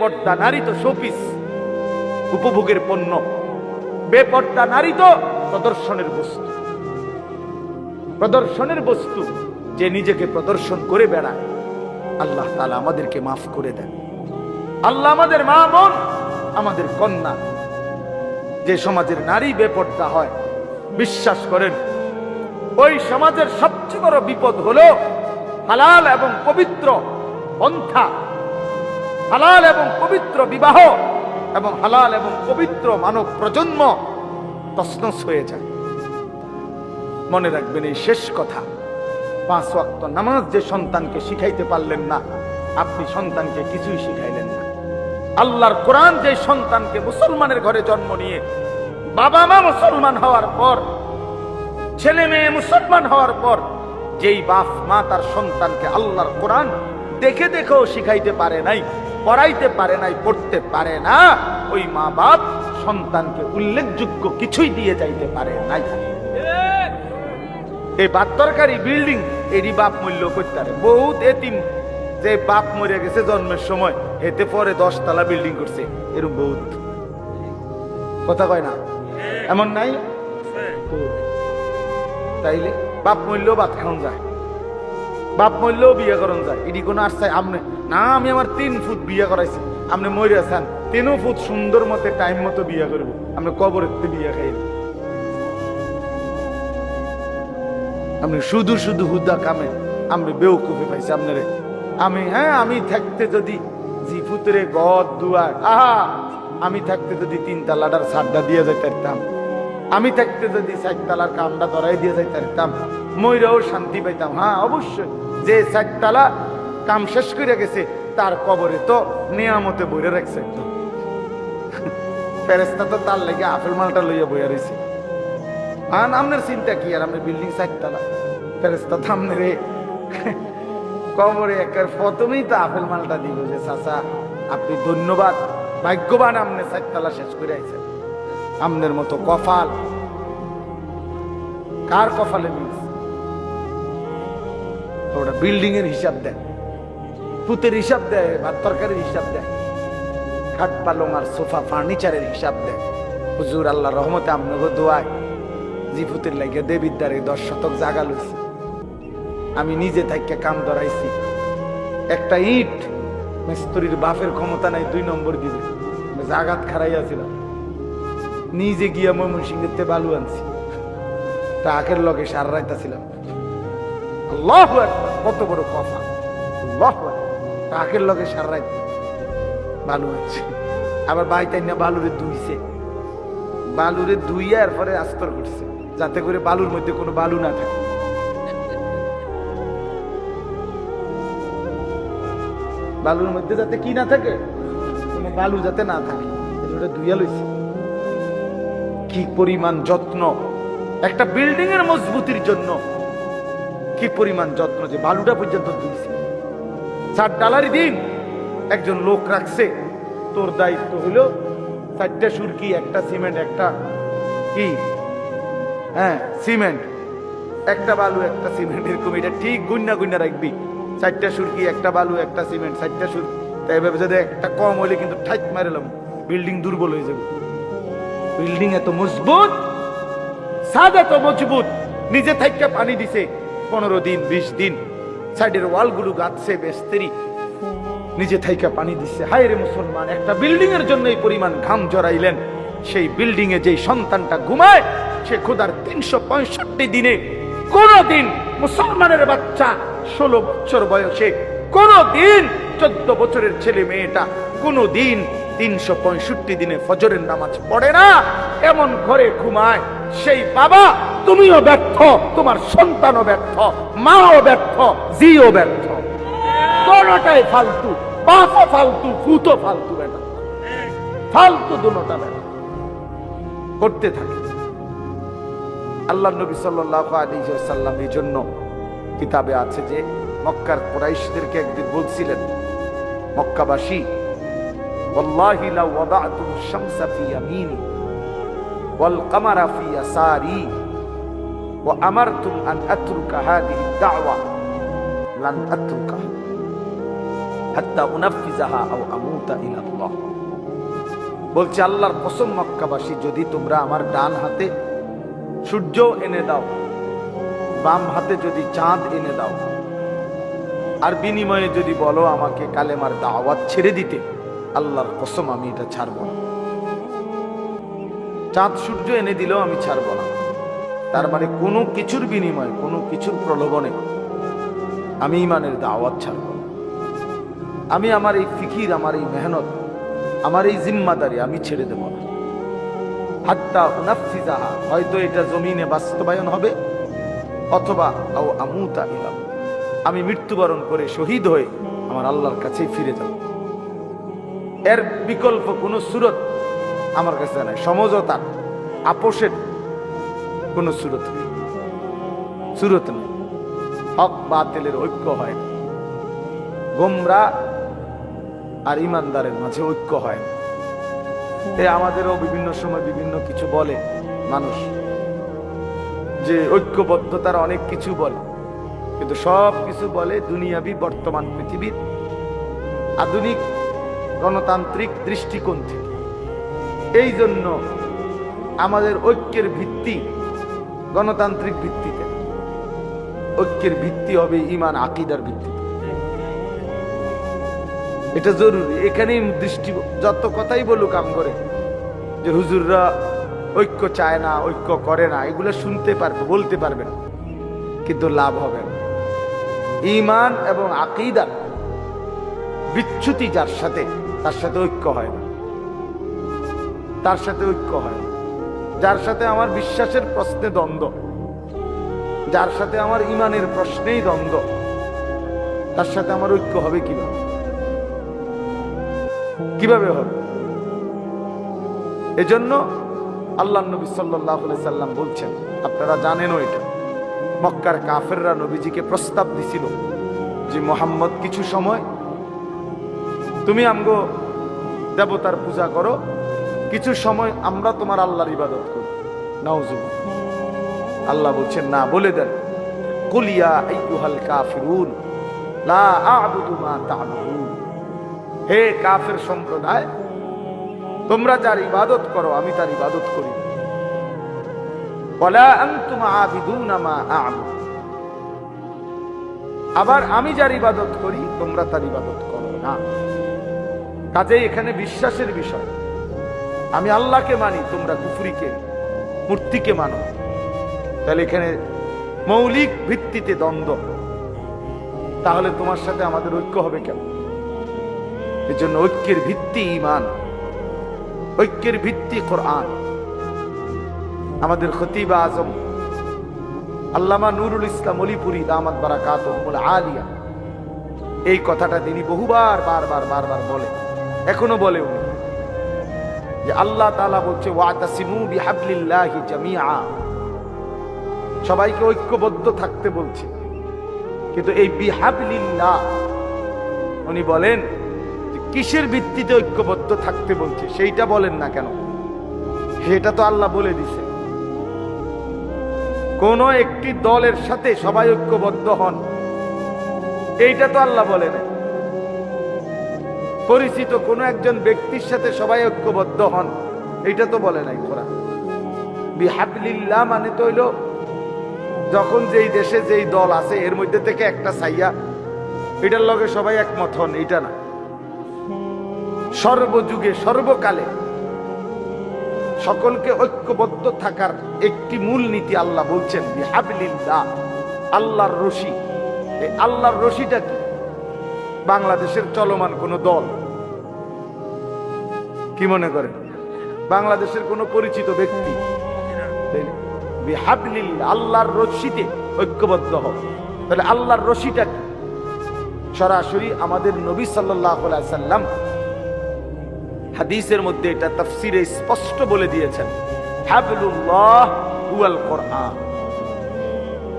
পর্দা নারী তো শোপিস, উপভোগের পণ্য বেপর্দা নারী তো প্রদর্শনের বস্তু। প্রদর্শনের বস্তু যে নিজেকে প্রদর্শন করে বেড়ায়, আল্লাহ তালা আমাদেরকে মাফ করে দেন। আল্লাহ আমাদের মা বোন, আমাদের কন্যা, যে সমাজের নারী বেপর্দা হয়, বিশ্বাস করেন, ওই সমাজের সবচেয়ে বড় বিপদ হলো হালাল এবং পবিত্র পন্থা। হালাল এবং পবিত্র বিবাহ এবং হালাল এবং পবিত্র মানব প্রজন্ম তসনস হয়ে যায়। মনে রাখবেন এই শেষ কথা। পাঁচ ওয়াক্ত নামাজ যে সন্তানকে শিখাইতে পারলেন না, আপনি সন্তানকে কিছুই শিখাইলেন না। আল্লাহর কোরআন যে সন্তানকে মুসলমানের ঘরে জন্ম নিয়ে বাবা মা মুসলমান হওয়ার পর, ছেলে মেয়ে মুসলমান হওয়ার পর, যেই বাপ মা তার সন্তানকে আল্লাহর কোরআন দেখে দেখেও শিখাইতে পারে নাই পড়াইতে পারে নাই, পড়তে পারে না। ওই মা বাপ সন্তানকে উল্লেখযোগ্য কিছুই দিয়ে যাইতে পারে নাই। এই বাত্তরকারী বিল্ডিং এরই বাপ মূল্য করতে বহুত এতিম। যে বাপ মরে গেছে জন্মের সময় হেতে পরে দশতলা বিল্ডিং করছে এরকম বহুত। কথা কয় না? এমন নাই? তাইলে বাপ মূল্য ভাত খাওয়ান যায়। বাপ মূল্যও বিয়ে করন যায়, এটি কোনো আশ্রয় আমনে না, আমি আমার তিন ফুট বিয়ে করাইছি। আপনি মরে আছেন তিনও ফুট সুন্দর মতে, টাইম মতো বিয়ে করব। আপনি কবরের তে বিয়ে খাইবেন। আপনি শুধু শুধু হুদা কামে আমি বেউকুফি পাইছি আপনারে। আমি হ্যাঁ আমি থাকতে যদি জিফুতরে গদ দুয়ার, আহা! আমি থাকতে যদি তিন তালাটার সাড্ডা দিয়ে যাইতে পারতাম আমি থাকতে যদি চারতলার কামটা ধরাই দিয়ে যাইতে পারতাম ময়রাও শান্তি পাইতাম। হ্যাঁ অবশ্যই। যে চারতলা কাম শেষ করে গেছে, তার কবরে তো নিয়ামতে বইরে রাখছে একদম ফেরেস্তা তো তার লেগে আপেল মালটা লইয়া বইয়া রয়েছে আর আপনার চিন্তা কি? আর আপনি বিল্ডিং চারতলা ফেরেস্তা তো রে কবরে একের প্রথমেই তো আপেল মালটা দিব যে, চাচা, আপনি ধন্যবাদ। ভাগ্যবান আপনি চারতলা শেষ করে আইছেন। আমনের মতো কফাল কার কফালে মিলছে? ওটা বিল্ডিং এর হিসাব দেয় পুতের হিসাব দেয়, ভাত তরকারির হিসাব দেয়, খাট পালং আর সোফা ফার্নিচারের হিসাব দেয়। হুজুর আল্লাহ রহমতে আমনগো দোয়ায় জিপুতের লাগে দেবিদ্দারে দশ শতক জাগা লইছি। আমি নিজে থাইকে কাম ধরাইছি। একটা ইট মিস্ত্রির বাপের ক্ষমতা নাই, দুই নম্বর দিবে। জাগাত খারাইয়াছিলাম নিজে গিয়া ময়মনসিংহের বালু আনছি। টাকের লগে সার রাইতাছিলাম। আল্লাহ কত বড় কথা। আল্লাহ টাকের লগে সার রাইত বালু আনছি আবার বাইতাই না বালুরে দুইছে বালুরে ধুইয়া এরপরে আস্তর করছে, যাতে করে বালুর মধ্যে কোনো বালু না থাকে। বালুর মধ্যে যাতে কি না থাকে, কোনো বালু যাতে না থাকে এটা ধুইয়া লইছে। কি পরিমাণ যত্ন। একটা বিল্ডিং এর মজবুতির জন্য কি পরিমাণ যত্ন যে বালুটা পর্যন্ত ধুইছে। চার ডালারই দিন। একজন লোক রাখছে। তোর দায়িত্ব হলো চারটা সুরকি, একটা সিমেন্ট, একটা কি? হ্যাঁ সিমেন্ট। একটা বালু, একটা সিমেন্ট। এরকম এটা ঠিক গুন্না গুন্না রাখবি। চারটা সুরকি, একটা বালু, একটা সিমেন্ট, চারটা সুর তাই ভাবে যদি একটা কম হলে কিন্তু ঠাইট মারেলাম বিল্ডিং দুর্বল হয়ে যাবে। বিল্ডিং এত মজবুত সাদ এত মজবুত। নিজে থাইকা পানি দিছে। পনেরো দিন, বিশ দিন। সাইডের ওয়ালগুলো গাছছে বেস্তেরি। নিজে থাইকা পানি দিচ্ছে হায় রে মুসলমান, একটা বিল্ডিং এর জন্য এই পরিমাণ ঘাম জড়াইলেন। সেই বিল্ডিং এ যেই সন্তানটা ঘুমায়, সে খোদার তিনশো পঁয়ষট্টি দিনে কোনদিন মুসলমানের বাচ্চা ষোলো বছর বয়সে, কোনদিন চোদ্দ বছরের ছেলে মেয়েটা কোনদিন তিনশো পঁয়ষট্টি দিনে ফজরের নামাজ পড়ে না। এমন ঘরে ঘুমায় সেই বাবা তুমিও ব্যর্থ তোমার সন্তানও ব্যর্থ মাও ব্যর্থ জিও ব্যর্থ কোনটাই ফালতু বাপও ফালতু ভূতও ফালতু বেটা ফালতু দুটা বেটা করতে থাকে আল্লাহ নবী সাল্লাহ আলী সাল্লাম এই জন্য কিতাবে আছে যে মক্কার কোরাইশদেরকে একদিন বলছিলেন মক্কাবাসী والله لو وضعتم الشمس في يميني ওয়াল কামারা ফি আসারি, ওয়া আমারতুম আন আতরুকা হাদিহি দাওয়া, লান আতরুকা হাত্তা উনাফিজাহা আও আমুতা ইলাল্লাহ। বলছে, আল্লাহর কসম মক্কাবাসী, যদি তোমরা আমার ডান হাতে সূর্য এনে দাও, বাম হাতে যদি চাঁদ এনে দাও, আর বিনিময়ে যদি বলো আমাকে কালেমার দাওয়াত ছেড়ে দিতে, আল্লাহর কসম আমি এটা ছাড়ব না। চাঁদ সূর্য এনে দিলেও আমি ছাড়ব না। তার মানে কোনো কিছুর বিনিময়ে, কোনো কিছুর প্রলোভনে আমি ইমানের দাওয়াত ছাড়ব আমি আমার এই ফিকির, আমার এই মেহনত, আমার এই জিম্মাদারি আমি ছেড়ে দেব না। হাত্তা উনাফিজাহা, হয়তো এটা জমিনে বাস্তবায়ন হবে, অথবা আও আমুতা ইলাম আমি মৃত্যুবরণ করে শহীদ হয়ে আমার আল্লাহর কাছে ফিরে যাব। এর বিকল্প কোনো সুরত আমার কাছে নাই। সমঝোতার আপোষের কোনো সুরত নেই। সুরত নেই। হক বাতিলের ঐক্য হয়। গোমরা আর ইমানদারের মাঝে ঐক্য হয়। এ আমাদেরও বিভিন্ন সময় বিভিন্ন কিছু বলে মানুষ। যে ঐক্যবদ্ধতার অনেক কিছু বলে। কিন্তু সব কিছু বলে দুনিয়াবি, বর্তমান পৃথিবীর আধুনিক গণতান্ত্রিক দৃষ্টিকোণ থেকে। এই জন্য আমাদের ঐক্যের ভিত্তি গণতান্ত্রিক ভিত্তিতে। ঐক্যের ভিত্তি হবে ইমান আকিদার ভিত্তিতে এটা জরুরি। এখানেই দৃষ্টি, যত কথাই বলুক আম করে, যে হুজুররা ঐক্য চায় না, ঐক্য করে না, এগুলো শুনতে পারবে, বলতে পারবে না। কিন্তু লাভ হবে না। ইমান এবং আকিদার বিচ্যুতি যার সাথে, তার সাথে ঐক্য হয় না। তার সাথে ঐক্য হয়। যার সাথে আমার বিশ্বাসের প্রশ্নে দ্বন্দ্ব। যার সাথে আমার ইমানের প্রশ্নেই দ্বন্দ্ব। তার সাথে আমার ঐক্য হবে কীভাবে? কীভাবে হবে? এজন্য আল্লাহ নবী সাল্লাহ সাল্লাম বলছেন, আপনারা জানেনও এটা। মক্কার কাফেররা নবীজিকে প্রস্তাব দিছিল যে, মোহাম্মদ, কিছু সময় তুমি আমগো দেবতার পূজা করো কিছু সময় আমরা তোমার আল্লাহর ইবাদত করি। নাউজুব। আল্লাহ বলছেন না, বলে দেন। কুলিয়া আইয়ুহাল কাফিরুন, লা আ'বুদু হে কাফের সম্প্রদায়, তোমরা যার ইবাদত করো, আমি তার ইবাদত করি। ওয়ালা আনতুম আবিদুনা মা আ'বুদ। আবার আমি যার ইবাদত করি, তোমরা তার ইবাদত করো না। কাজেই এখানে বিশ্বাসের বিষয়। আমি আল্লাহকে মানি, তোমরা কুফরিকে, মূর্তিকে মানো। তাহলে এখানে মৌলিক ভিত্তিতে দ্বন্দ্ব। তাহলে তোমার সাথে আমাদের ঐক্য হবে কেন? এর জন্য ঐক্যের ভিত্তি ইমান ঐক্যের ভিত্তি কোরআন। আমাদের খতিবা আজম, আল্লামা নুরুল ইসলাম অলিপুরি, দামাত বারাকাত আলিয়া, এই কথাটা তিনি বহুবার, বারবার বারবার বলে। এখনও বলে উনি। যে আল্লাহ তাআলা বলছে সবাইকে ঐক্যবদ্ধ থাকতে বলছে। কিন্তু এই বিহাবলিল্লাহ, উনি বলেন কিসের ভিত্তিতে ঐক্যবদ্ধ থাকতে বলছে, সেইটা বলেন না কেন? সেটা তো আল্লাহ বলে দিছে। কোন একটি দলের সাথে সবাই ঐক্যবদ্ধ হন, এইটা তো আল্লাহ বলে না পরিচিত কোনো একজন ব্যক্তির সাথে সবাই ঐক্যবদ্ধ হন। এটা তো বলে নাই কোরআন। বিহাবলিল্লাহ মানে তো হইল, যখন যেই দেশে যেই দল আছে, এর মধ্যে থেকে একটা সাইয়া এটার লগে সবাই একমত হন এটা না। সর্বযুগে, সর্বকালে সকলকে ঐক্যবদ্ধ থাকার একটি মূল নীতি আল্লাহ বলছেন, বিহাবলিল্লাহ, আল্লাহর রশি। এই আল্লাহর রশিটা কি? বাংলাদেশের চলমান কোন দল। কি মনে করেন? বাংলাদেশের কোন পরিচিত ব্যক্তি? আল্লাহর রশিতে ঐক্যবদ্ধ হোক তাহলে আল্লাহর রশিটা কি? সরাসরি আমাদের নবী সাল্লাম হাদিসের মধ্যে এটা তাফসিরে স্পষ্ট বলে দিয়েছেন কোরআন।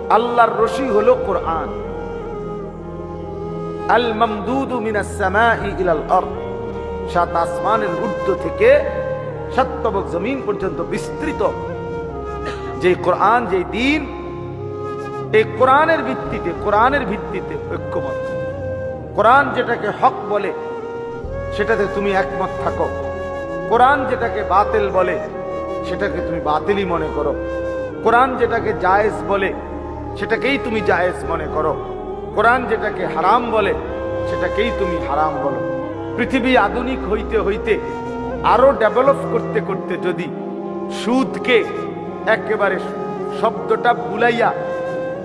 আল্লাহর রশি হলো কোরআন। আল মামদুদু মিনাস সামাই ইলাল আরদ। সাত আসমানের ঊর্ধ্ব থেকে সাতবক জমিন পর্যন্ত বিস্তৃত। যে কোরআন যে দিন, এই কোরআনের ভিত্তিতে কোরআনের ভিত্তিতে ঐক্যবদ্ধ কোরআন যেটাকে হক বলে, সেটাতে তুমি একমত থাকো। কোরআন যেটাকে বাতিল বলে, সেটাকে তুমি বাতিলই মনে করো। কোরআন যেটাকে জায়েজ বলে, সেটাকেই তুমি জায়েজ মনে করো। কোরআন যেটাকে হারাম বলে, সেটাকেই তুমি হারাম বলো। পৃথিবী আধুনিক হইতে হইতে, আরও ডেভেলপ করতে করতে যদি সুদকে একেবারে শব্দটা বুলাইয়া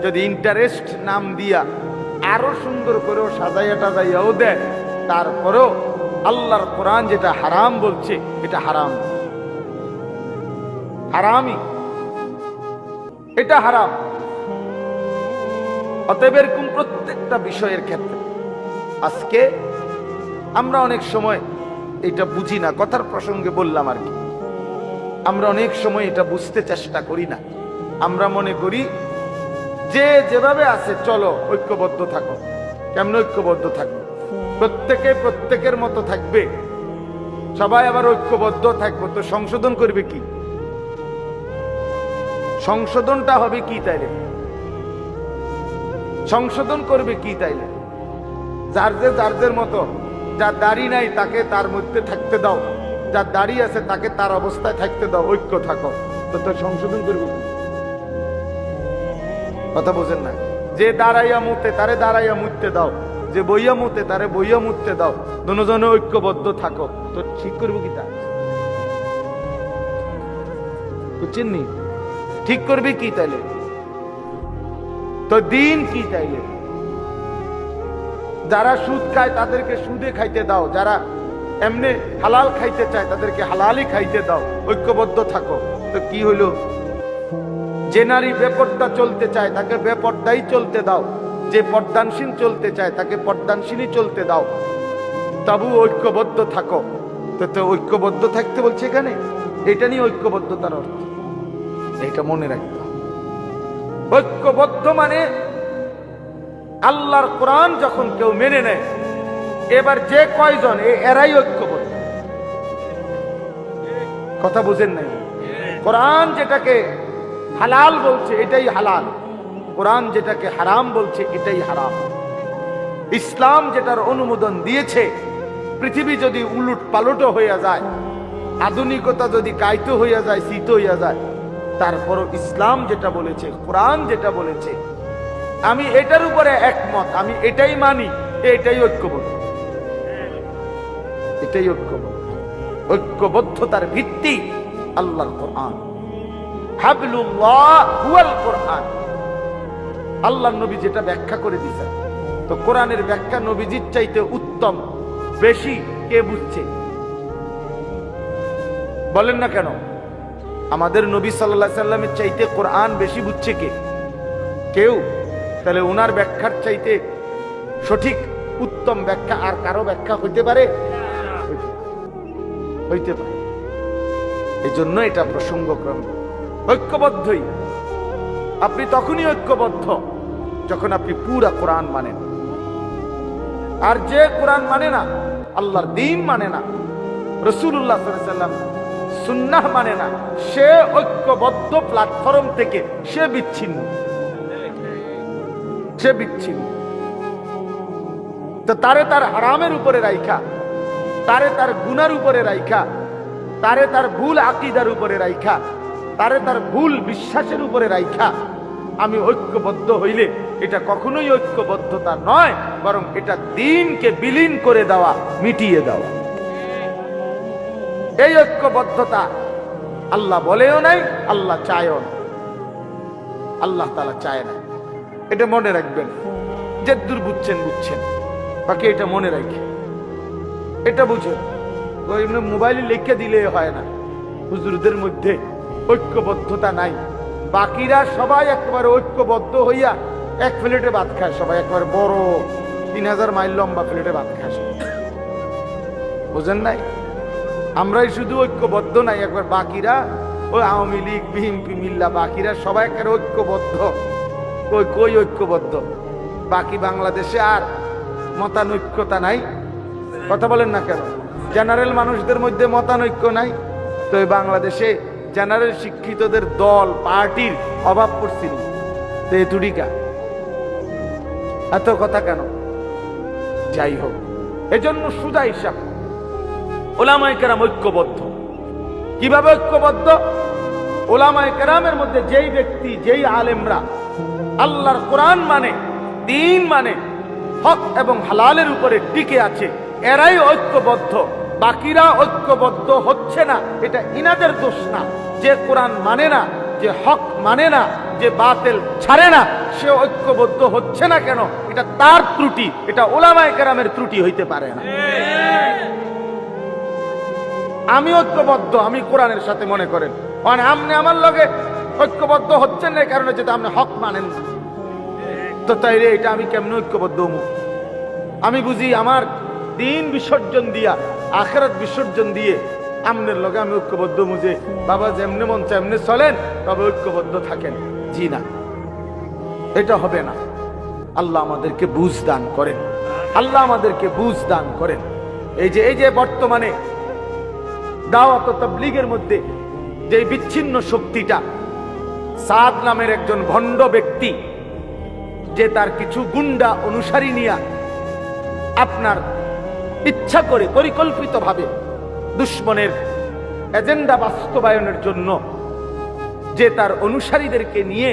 যদি ইন্টারেস্ট নাম দিয়া আরও সুন্দর করেও সাজাইয়া টাজাইয়াও দেয়, তারপরেও আল্লাহর কোরআন যেটা হারাম বলছে, এটা হারাম। হারামই। এটা হারাম। অতএব এরকম প্রত্যেকটা বিষয়ের ক্ষেত্রে আজকে আমরা অনেক সময় এটা বুঝি না, কথার প্রসঙ্গে বললাম আর কি। আমরা অনেক সময় এটা বুঝতে চেষ্টা করি না। আমরা মনে করি যে যেভাবে আছে, চলো, ঐক্যবদ্ধ থাকো। কেমন ঐক্যবদ্ধ থাকবে? প্রত্যেকে প্রত্যেকের মতো থাকবে। সবাই আবার ঐক্যবদ্ধ থাকব। তো সংশোধন করবে কি? সংশোধনটা হবে কি তাইলে? সংশোধন করবে কি তাইলে? যার যে যার যার মতো, যার দাড়ি নাই তাকে তার মধ্যে থাকতে দাও। যার দাড়ি আছে তাকে তার অবস্থায় থাকতে দাও, ঐক্য থাকো। তো তোর সংশোধন করবে কথা বোঝেন না? যে দাঁড়াইয়া মুতে, তারে দাঁড়াইয়া মুততে দাও। যে বইয়া মুতে, তারে বইয়া মুততে দাও। দুজনে ঐক্যবদ্ধ থাকো। তো ঠিক করব কি তা? বুঝছেন? ঠিক করবে কি তাইলে? তো দিন কি তাইলে যারা সুদ খায়, তাদেরকে সুদে খাইতে দাও। যারা এমনি হালাল খাইতে চায়, তাদেরকে হালালই খাইতে দাও। ঐক্যবদ্ধ থাকো। তো কি হইল? যে নারী চলতে চায়, তাকে বেপর্দাই চলতে দাও। যে পর্দানসীন চলতে চায়, তাকে পর্দানসীনই চলতে দাও। তবু ঐক্যবদ্ধ থাকো। তো তো ঐক্যবদ্ধ থাকতে বলছে এখানে? এটা নিয়ে ঐক্যবদ্ধতার অর্থ। এটা মনে রাখতে। ঐক্যবদ্ধ মানে আল্লাহর কোরআন যখন কেউ মেনে নেয়, এবার যে কয়জন এরাই ঐক্যবদ্ধ। কথা বুঝেন নাই? কোরআন যেটাকে হালাল বলছে, এটাই হালাল। কোরআন যেটাকে হারাম বলছে, এটাই হারাম। ইসলাম যেটার অনুমোদন দিয়েছে, পৃথিবী যদি উলুট পালটও হইয়া যায়, আধুনিকতা যদি কায়িত হইয়া যায়, শীত হইয়া যায় তারপরও ইসলাম যেটা বলেছে, কোরআন যেটা বলেছে, আমি এটার উপরে একমত, আমি এটাই মানি, এটাই ঐক্যবদ্ধ। এটাই ঐক্যবদ্ধ। ঐক্যবদ্ধতার ভিত্তি আল্লাহ কোরআন। কোরআন। আল্লাহ নবী যেটা ব্যাখ্যা করে দিয়েছেন। তো কোরআনের ব্যাখ্যা নবীজির চাইতে উত্তম, বেশি কে বুঝছে? বলেন না কেন? আমাদের নবী সাল্লাহ সাল্লামের চাইতে কোরআন বেশি বুঝছে কে? কেউ? তাহলে ওনার ব্যাখ্যার চাইতে সঠিক, উত্তম ব্যাখ্যা আর কারও ব্যাখ্যা হইতে পারে? হইতে পারে। এই জন্য এটা প্রসঙ্গক্রম। ঐক্যবদ্ধই। আপনি তখনই ঐক্যবদ্ধ যখন আপনি পুরা কোরআন মানেন। আর যে কোরআন মানে না, আল্লাহর দিন মানে না। রসুল্লাহ সাল্লাম সুন্নাহ মানে না, সে ঐক্যবদ্ধ প্ল্যাটফর্ম থেকে সে বিচ্ছিন্ন। সে বিচ্ছিন্ন। তো তারে তার হারামের উপরে রাইখা, তারে তার গুনার উপরে রাইখা, তারে তার ভুল আকিদার উপরে রাইখা, তারে তার ভুল বিশ্বাসের উপরে রাইখা। আমি ঐক্যবদ্ধ হইলে এটা কখনোই ঐক্যবদ্ধতা নয়, বরং এটা দিনকে বিলীন করে দেওয়া, মিটিয়ে দেওয়া। এই ঐক্যবদ্ধতা আল্লাহ বলেও নাই, আল্লাহ চায়ও না আল্লাহ তালা চায় না। এটা মনে রাখবেন, যে দূর বুঝছেন। বুঝছেন বাকি এটা মনে রাখে। এটা বুঝেন, ওই মোবাইলে লিখে দিলে হয় না। হুজুরদের মধ্যে ঐক্যবদ্ধতা নাই। বাকিরা সবাই একবারে ঐক্যবদ্ধ হইয়া এক প্লেটে ভাত খায় সবাই, একবারে বড়। তিন হাজার মাইল লম্বা প্লেটে ভাত খায়। বুঝেন নাই? আমরাই শুধু ঐক্যবদ্ধ নাই, একবার বাকিরা, ওই আওয়ামী লীগ, বিএনপি, মিল্লা, বাকিরা সবাই একেবারে ঐক্যবদ্ধ। কই কই ঐক্যবদ্ধ? বাকি বাংলাদেশে আর মতানৈক্যতা নাই। কথা বলেন না কেন? জেনারেল মানুষদের মধ্যে মতানৈক্য নাই। তো এই বাংলাদেশে জেনারেল শিক্ষিতদের দল, পার্টির অভাব পড়ছিল তো এতুডিকা এত কথা কেন? যাই হোক, এজন্য সুদা হিসাব। ওলামাই কেরাম ঐক্যবদ্ধ। কীভাবে ঐক্যবদ্ধ? ওলামাই কেরামের মধ্যে যেই ব্যক্তি, যেই আলেমরা আল্লাহর কোরআন মানে দিন মানে হক এবং হালালের উপরে টিকে আছে, এরাই ঐক্যবদ্ধ। বাকিরা ঐক্যবদ্ধ হচ্ছে না, এটা ইনাদের দোষ না। যে কোরআন মানে না, যে হক মানে না, যে বাতেল ছাড়ে না, সে ঐক্যবদ্ধ হচ্ছে না কেন? এটা তার ত্রুটি, এটা ওলামায় কেরামের ত্রুটি হইতে পারে না। আমি ঐক্যবদ্ধ, আমি কোরআনের সাথে মনে করেন। মানে আপনি আমার লগে ঐক্যবদ্ধ হচ্ছেন না কারণে যেটা আপনি হক মানেন তো তাইলে এটা আমি কেমন ঐক্যবদ্ধ আমি বুঝি আমার দিন বিসর্জন দিয়া, আখেরাত বিসর্জন দিয়ে আমনের লগে আমি ঐক্যবদ্ধ মুজে বাবা যেমনে মন চায় এমনি চলেন, তবে ঐক্যবদ্ধ থাকেন। জি না। এটা হবে না। আল্লাহ আমাদেরকে বুঝ দান করেন। আল্লাহ আমাদেরকে বুঝ দান করেন। এই যে এই যে বর্তমানে দাওয়াত তাবলীগের মধ্যে যে বিচ্ছিন্ন শক্তিটা, সাদ নামের একজন ভণ্ড ব্যক্তি, যে তার কিছু গুন্ডা অনুসারী নিয়া আপনার ইচ্ছা করে পরিকল্পিতভাবে দুশ্মনের এজেন্ডা বাস্তবায়নের জন্য যে তার অনুসারীদেরকে নিয়ে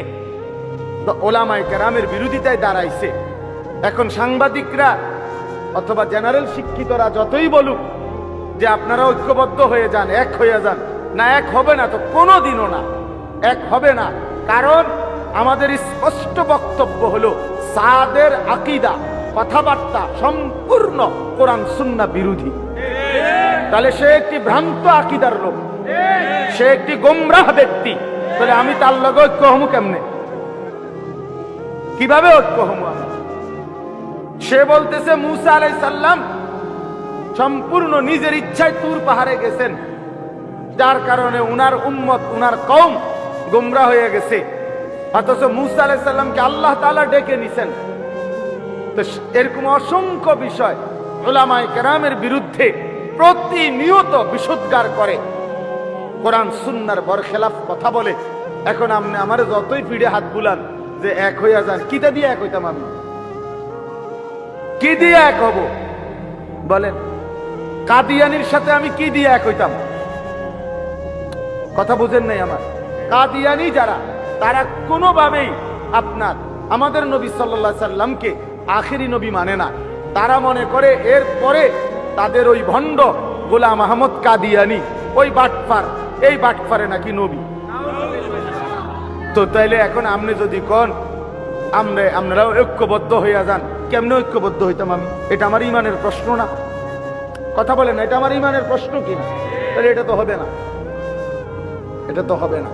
ওলামায় কেরামের বিরোধিতায় দাঁড়াইছে। এখন সাংবাদিকরা অথবা জেনারেল শিক্ষিতরা যতই বলুক যে আপনারা ঐক্যবদ্ধ হয়ে যান, এক হয়ে যান। না, এক হবে না তো কোনো দিনও না। এক হবে না। কারণ আমাদের স্পষ্ট বক্তব্য হলো, সাদের আকিদা, কথাবার্তা সম্পূর্ণ কোরআন সুন্না বিরোধী। তাহলে সে একটি ভ্রান্ত আকিদার লোক। সে একটি গোমরাহ ব্যক্তি। তাহলে আমি তার লগে ঐক্য হমু কেমনে? কীভাবে ঐক্য হমু সে বলতেছে, মুসা আলাই সাল্লাম সম্পূর্ণ নিজের ইচ্ছায় তুর পাহাড়ে গেছেন। যার কারণে উনার উম্মত, উনার কম গোমরা হয়ে গেছে। অথচ মুসা আলাই সাল্লামকে আল্লাহ তাআলা ডেকে নিছেন। তো এরকম অসংখ্য বিষয় ওলামায় কেরামের বিরুদ্ধে প্রতিনিয়ত বিশুদ্ধার করে। কোরআন, সুন্নার বরখেলাফ কথা বলে। এখন আপনি আমার যতই পিড়ে হাত বুলান যে এক হইয়া যান, কিতা দিয়ে এক হইতাম আমি? কি দিয়ে এক হব? বলেন। কাদিয়ানির সাথে আমি কি দিয়ে এক হইতাম? কথা বুঝেন নাই আমার। কাদিয়ানি যারা, তারা কোনোভাবেই আপনার, আমাদের নবী সাল্লা সাল্লামকে আখেরি নবী মানে না। তারা মনে করে এর পরে তাদের ওই ভণ্ড গোলাম আহমদ কাদিয়ানি, ওই বাটফার, এই বাটফারে নাকি নবী। তো তাইলে এখন আপনি যদি কন আমরা আপনারাও ঐক্যবদ্ধ হইয়া যান। কেমনে ঐক্যবদ্ধ হইতাম আমি? এটা আমার ইমানের প্রশ্ন না। কথা বলেন এটা আমার ইমানের প্রশ্ন কি? না তাহলে এটা তো হবে না। এটা তো হবে না।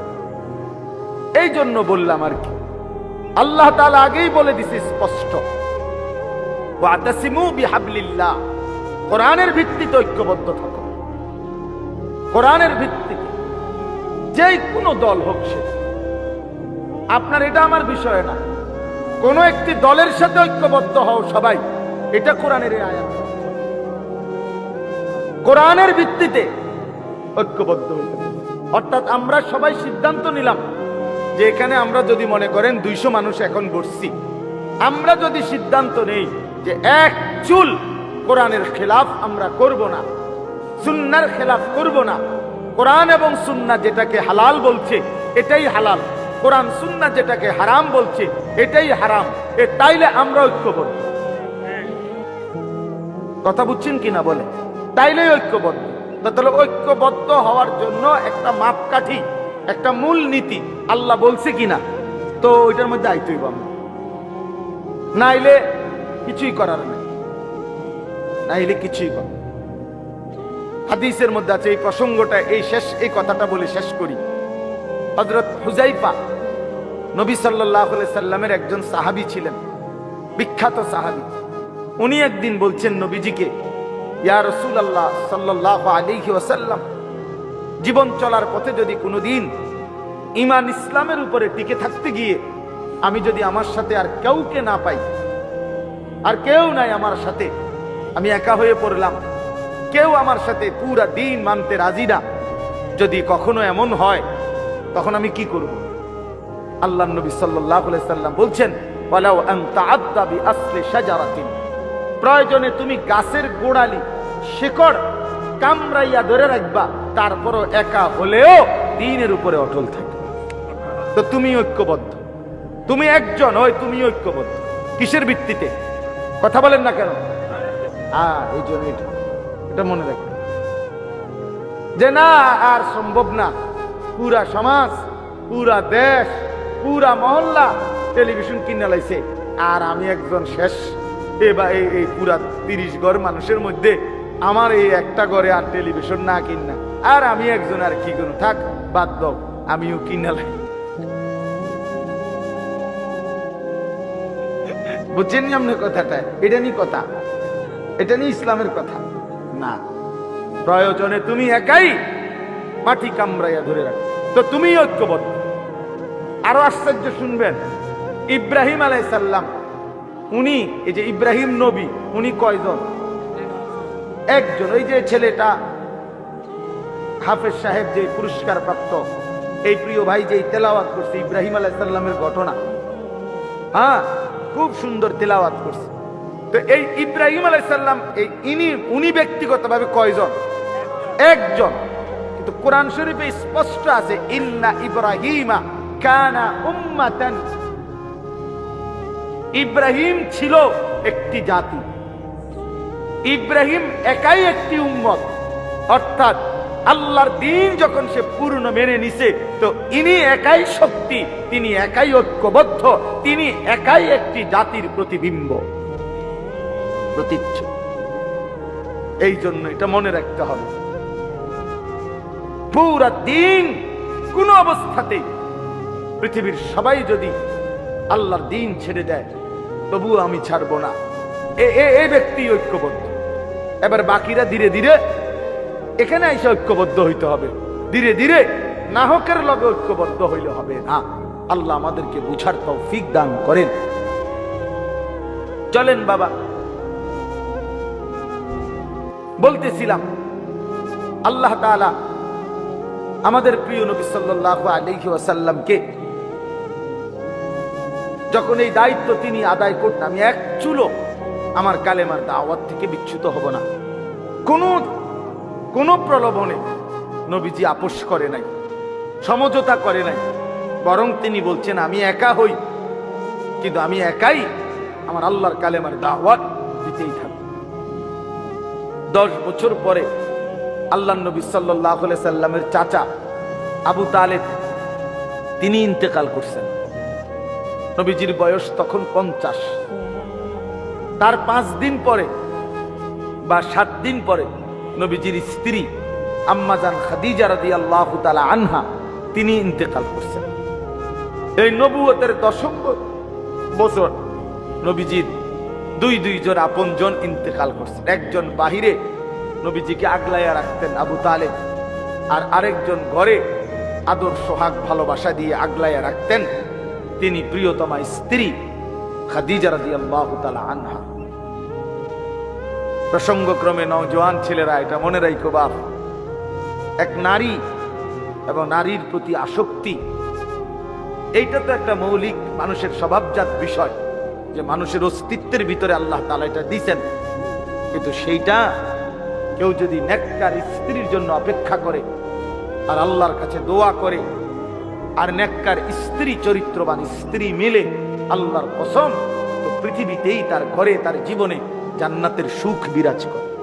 এই জন্য বললাম আর কি। আল্লাহ তাআলা আগেই বলে দিছে স্পষ্ট। কোরআনের ভিত্তিতে ঐক্যবদ্ধ থাকো। কোরআনের ভিত্তিতে যেই কোনো দল হোক সে। আপনার এটা আমার বিষয় না। কোন একটি দলের সাথে ঐক্যবদ্ধ হও সবাই। এটা কোরআনের আয়াত। কোরআনের ভিত্তিতে ঐক্যবদ্ধ অর্থাৎ আমরা সবাই সিদ্ধান্ত নিলাম যে এখানে আমরা যদি মনে করেন দুইশো মানুষ এখন বসছি, আমরা যদি সিদ্ধান্ত নেই যে এক চুল কোরআনের খেলাফ আমরা করব না, সুন্নার খেলাফ করব না, কোরআন এবং সুন্না যেটাকে হালাল বলছে এটাই হালাল, কোরআন সুন্না যেটাকে হারাম বলছে এটাই হারাম, এ তাইলে আমরা ঐক্যবদ্ধ। কথা বুঝছেন কিনা বলে তাইলেই ঐক্যবদ্ধ। তাহলে ঐক্যবদ্ধ হওয়ার জন্য একটা মাপকাঠি, একটা মূল নীতি আল্লাহ বলছে কিনা? তো ওইটার মধ্যে আইতেই পাবো নাইলে কিছুই করার নেই। নাইলে কিছুই কর হাদিসের মধ্যে আছে, এই প্রসঙ্গটা, এই শেষ, এই কথাটা বলে শেষ করি। হজরত হুজাইফা নবী সাল্লাহ সাল্লামের একজন সাহাবি ছিলেন। বিখ্যাত সাহাবি। উনি একদিন বলছেন নবীজিকে ইয়া সাল্লাহ আলিহি ওসাল্লাম জীবন চলার পথে যদি কোনোদিন ইমান ইসলামের উপরে টিকে থাকতে গিয়ে আমি যদি আমার সাথে আর কাউকে না পাই, আর কেউ নাই আমার সাথে, আমি একা হয়ে পড়লাম, কেউ আমার সাথে পুরা দিন মানতে রাজি না, যদি কখনো এমন হয়, তখন আমি কি করব? আল্লাহ নবী সাল্লাহ সাল্লাম বলছেন, ওয়ালাউ আন তাআদ্দা বিআসলি শাজারাতিন। প্রয়োজনে তুমি গাছের গোড়ালি, শেকড় কামড়াইয়া ধরে রাখবা, তারপরও একা হলেও দিনের উপরে অটল থাকবে। তো তুমি ঐক্যবদ্ধ। তুমি একজন ওই তুমি ঐক্যবদ্ধ। কিসের ভিত্তিতে? কথা বলেন না কেন? হ্যাঁ এই জন্য এটা এটা মনে রাখবে যে না, আর সম্ভব না। পুরা সমাজ, পুরা দেশ, পুরা মহল্লা টেলিভিশন কিনে লাইছে। আর আমি একজন শেষ। এবার এই এই পুরা তিরিশ ঘর মানুষের মধ্যে আমার এই একটা ঘরে আর টেলিভিশন না কিনা। আর আমি একজন আর কি করুন থাক, বাদ দাও, আমিও কিনা বুঝছেন নি আপনার কথাটা? এটা নি কথা? এটা নি ইসলামের কথা? না। প্রয়োজনে তুমি একাই মাটি কামড়াইয়া ধরে রাখো। তো তুমি ঐক্যবদ্ধ। আরও আশ্চর্য শুনবেন। ইব্রাহিম আলাইসাল্লাম উনি, এই যে ইব্রাহিম নবী, উনি কয়জন? একজন, ওই যে ছেলেটা, হাফেজ সাহেব যে পুরস্কার প্রাপ্ত এই প্রিয় ভাই যে তেলাওয়াত করছে, ইব্রাহিম আলাইসাল্লামের ঘটনা। হ্যাঁ খুব সুন্দর তেলাওয়াত করছে। তো এই ইব্রাহিম আলাইসাল্লাম এই ইনি, উনি ব্যক্তিগতভাবে কয়জন? একজন। কিন্তু কোরআন শরীফে স্পষ্ট আছে, ইন্না ইব্রাহিমা কানা উম্মাতান ইব্রাহিম ছিল একটি জাতি। ইব্রাহিম একাই একটি উম্মত। অর্থাৎ আল্লাহর দিন যখন সে পূর্ণ মেনে নিছে, তো ইনি একাই শক্তি, তিনি একাই ঐক্যবদ্ধ, তিনি একাই একটি জাতির প্রতিবিম্ব। প্রতীচ্য এই জন্য এটা মনে রাখতে হবে। পুরা দিন কোন অবস্থাতেই পৃথিবীর সবাই যদি আল্লাহর দিন ছেড়ে দেয় তবুও আমি ছাড়বো না। এ ব্যক্তি ঐক্যবদ্ধ। এবার বাকিরা ধীরে ধীরে এখানে এসে ঐক্যবদ্ধ হইতে হবে। ধীরে ধীরে নাহকের লগে ঐক্যবদ্ধ হইলে হবে না। আল্লাহ আমাদেরকে বুঝার তৌফিক দান করেন। চলেন বাবা। বলতেছিলাম, আল্লাহ তাআলা আমাদের প্রিয় নবী সাল্লাল্লাহু আলাইহি ওয়াসাল্লামকে যখন এই দায়িত্ব তিনি আদায় করতেন আমি এক চুলো আমার কালেমার দাওয়াত থেকে বিচ্যুত হব না। কোনো কোনো প্রলোভনে নবীজি আপোষ করে নাই, সমঝোতা করে নাই। বরং তিনি বলছেন, আমি একা হই, কিন্তু আমি একাই আমার আল্লাহর কালেমার দাওয়াত দিতেই থাকব। দশ বছর পরে আল্লাহ নবী সাল্লাহ সাল্লামের চাচা আবু তালেব, তিনি ইন্তেকাল করছেন। নবীজির বয়স তখন পঞ্চাশ। তার পাঁচ দিন পরে বা সাত দিন পরে নবীজির স্ত্রী আম্মাজান খাদিজা রাদি আল্লাহ তালা আনহা তিনি ইন্তেকাল করছেন। এই নবুয়তের দশম বছর নবীজির দুই দুইজন আপনজন ইন্তেকাল করছেন। একজন বাহিরে নবীজিকে আগলাইয়া রাখতেন আবু তালেব, আর আরেকজন ঘরে আদর, সোহাগ, ভালোবাসা দিয়ে আগলাইয়া রাখতেন তিনি প্রিয়তমা স্ত্রী খাদিজা রাদি আল্লাহ আনহা। প্রসঙ্গক্রমে নওজোয়ান ছেলেরা এটা মনে রাখো বাপ, এক নারী এবং নারীর প্রতি আসক্তি, এইটা তো একটা মৌলিক মানুষের স্বভাবজাত বিষয় যে মানুষের অস্তিত্বের ভিতরে আল্লাহ তালা এটা দিছেন। কিন্তু সেইটা কেউ যদি নেককার স্ত্রীর জন্য অপেক্ষা করে, আর আল্লাহর কাছে দোয়া করে আর নেককার স্ত্রী চরিত্রবান স্ত্রী মিলে আল্লাহর কসম, তো পৃথিবীতেই তার ঘরে, তার জীবনে জান্নাতের সুখ বিরাজ করে।